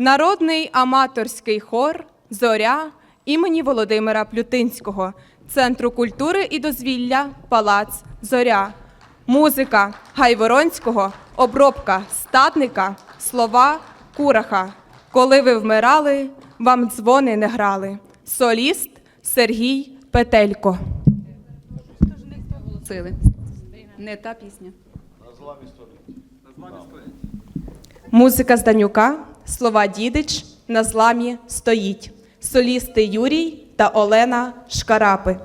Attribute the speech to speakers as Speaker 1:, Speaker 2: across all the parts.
Speaker 1: Народний аматорський хор Зоря імені Володимира Плютинського, Центру культури і дозвілля Палац Зоря. Музика Гайворонського, обробка статника, слова Кураха. Коли ви вмирали, вам дзвони не грали. Соліст Сергій Петелько.
Speaker 2: Не та пісня.
Speaker 1: Музика Зданюка, слова Дідич на зламі стоїть. Солісти Юрій та Олена Шкарапи.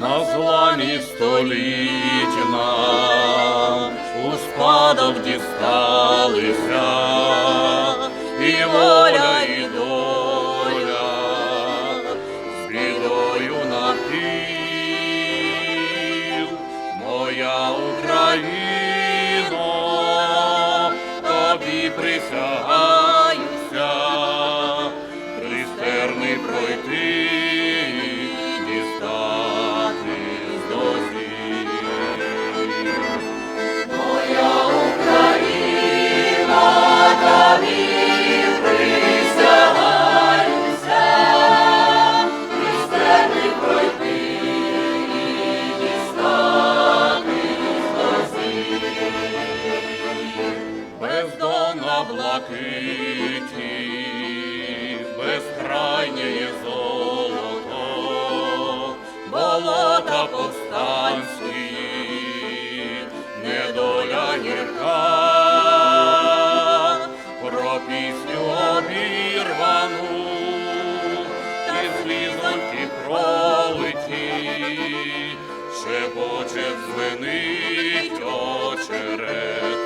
Speaker 3: На зламі століть нам спадок дісталися, і бездонна блакиті, безкрайнє золото, болота повстанські, недоля гірка, про пісню обірвану, і слізоньки пролиті, шепоче дзвенить очерет